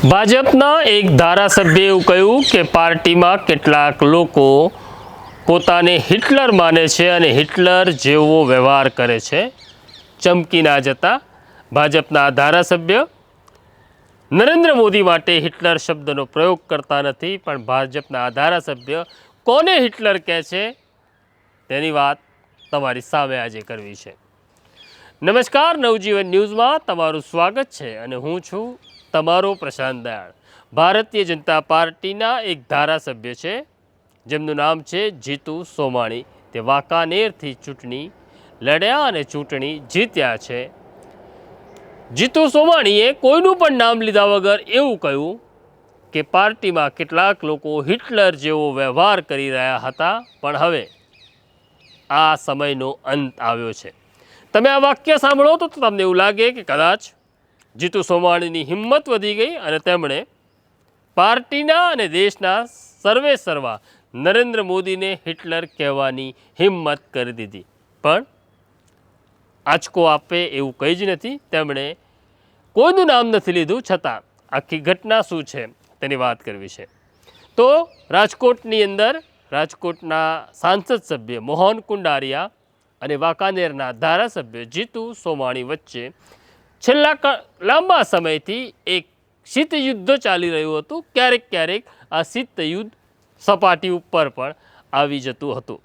ભાજપના એક ધારાસભ્યએ એવું કહ્યું કે પાર્ટીમાં કેટલાક લોકો પોતાને હિટલર માને છે અને હિટલર જેવો વ્યવહાર કરે છે. ચમકી ના જતા ભાજપના ધારાસભ્ય નરેન્દ્ર મોદી માટે હિટલર શબ્દનો પ્રયોગ કરતા નથી, પણ ભાજપના ધારાસભ્ય કોને હિટલર કહે છે? તેની વાત તમારી સામે આજે કરવી છે. નમસ્કાર, નવજીવન ન્યૂઝમાં તમારું સ્વાગત છે અને હું છું તમારો પ્રશાંત દયાળ. ભારતીય જનતા પાર્ટીના એક ધારાસભ્ય છે, જેમનું નામ છે જીતુ સોમાણી. તે વાંકાનેરથી ચૂંટણી લડ્યા અને ચૂંટણી જીત્યા છે. જીતુ સોમાણીએ કોઈનું પણ નામ લીધા વગર એવું કહ્યું કે પાર્ટીમાં કેટલાક લોકો હિટલર જેવો વ્યવહાર કરી રહ્યા હતા, પણ હવે આ સમયનો અંત આવ્યો છે. તમે આ વાક્ય સાંભળો તો તમને એવું લાગે કે કદાચ જીતુ સોમાણીની હિંમત વધી ગઈ અને તેમણે પાર્ટીના અને દેશના સર્વે સર્વા નરેન્દ્ર મોદીને હિટલર કહેવાની હિંમત કરી દીધી. પણ આંચકો આપે એવું કંઈ જ નથી. તેમણે કોઈનું નામ નથી લીધું છતાં આખી ઘટના શું છે તેની વાત કરવી છે. તો રાજકોટની અંદર રાજકોટના સાંસદ સભ્ય મોહન કુંડારિયા અને વાંકાનેરના ધારાસભ્ય જીતુ સોમાણી વચ્ચે છેલ્લા લાંબા સમયથી એક શીત યુદ્ધ ચાલી રહ્યું હતું. ક્યારેક ક્યારેક આ શીત યુદ્ધ સપાટી ઉપર પણ આવી જતું હતું.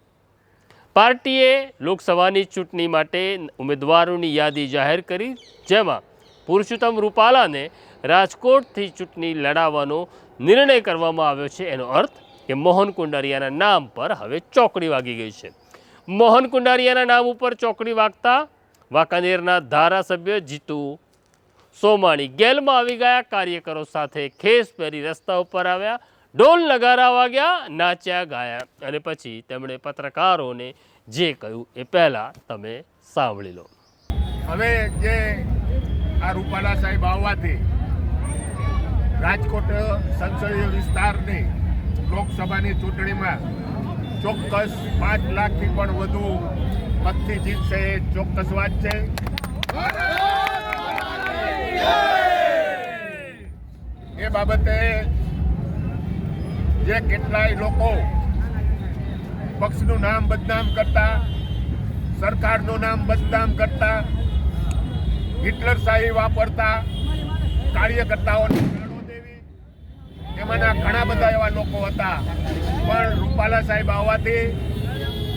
પાર્ટીએ લોકસભાની ચૂંટણી માટે ઉમેદવારોની યાદી જાહેર કરી, જેમાં પુરુષોત્તમ રૂપાલાને રાજકોટથી ચૂંટણી લડાવવાનો નિર્ણય કરવામાં આવ્યો છે. એનો અર્થ કે મોહન કુંડારિયાના નામ પર હવે ચોકડી વાગી ગઈ છે. મોહન કુંડારિયાના નામ ઉપર ચોકડી વાગતા વાંકાનેરના ધારાસભ્ય જીતુ સોમાણી ગેલમાં આવી ગયા. કાર્યકરો સાથે ખેસ પહેરી રસ્તા ઉપર આવ્યા. ઢોલ નગારા વાગ્યા, નાચ્યા, ગાયા. અને પછી તેમણે પત્રકારોને જે કહ્યું એ પહેલાં તમે સાંભળી લો. હવે જે આ રૂપાલા સાહેબ આવવાથી રાજકોટ સંસદીય વિસ્તારની લોકસભાની ચૂંટણીમાં ચોક્કસ પાંચ લાખથી પણ વધુ મતથી જીતશે એ ચોક્કસ વાત છે. એ બાબતે જે કેટલાય લોકો પક્ષનું નામ બદનામ કરતા, સરકારનું નામ બદનામ કરતા, હિટલર શાહી વાપરતા કાર્યકર્તાઓને એમાંના ઘણા બધા એવા લોકો હતા. પણ રૂપાલા સાહેબ આવવાથી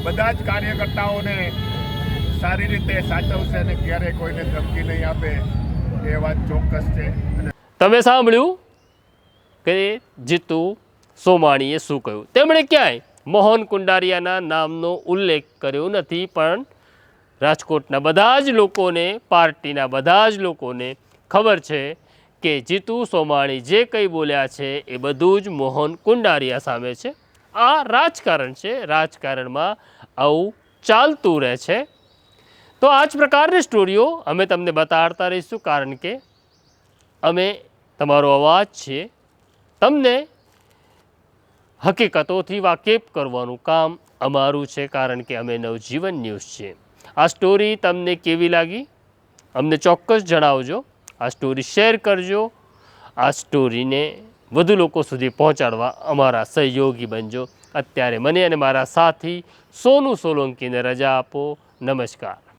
બધા જ કાર્યકર્તાઓને સારી રીતે સાચવશે અને ક્યારેય કોઈને ધમકી નહીં આપે એ વાત ચોક્કસ છે. તમે સાંભળ્યું કે જીતુ સોમાણીએ શું કહ્યું? તેમણે ક્યાંય મોહન કુંડારિયાના નામનો ઉલ્લેખ કર્યો નથી, પણ રાજકોટના બધા જ લોકોને, પાર્ટીના બધા જ લોકોને ખબર છે કે જીતુ સોમાણી જે કંઈ બોલ્યા છે એ બધું જ મોહન કુંડારિયા સામે છે. આ રાજકારણ છે. રાજકારણમાં આવું ચાલતું રહે છે. તો આ જ પ્રકારની સ્ટોરીઓ અમે તમને બતાડતા રહીશું કારણ કે અમે તમારો અવાજ છીએ તમને હકીકતોથી વાકેફ કરવાનું કામ અમારું છે કારણ કે અમે નવજીવન ન્યૂઝ છીએ. આ સ્ટોરી તમને કેવી લાગી? અમને ચોક્કસ જણાવજો. આ સ્ટોરી શેર કરજો. આ સ્ટોરીને વધુ લોકો સુધી પહોંચાડવા અમારા સહયોગી બનજો. અત્યારે મને અને મારા સાથી સોનુ સોલંકીને રજા આપો. નમસ્કાર.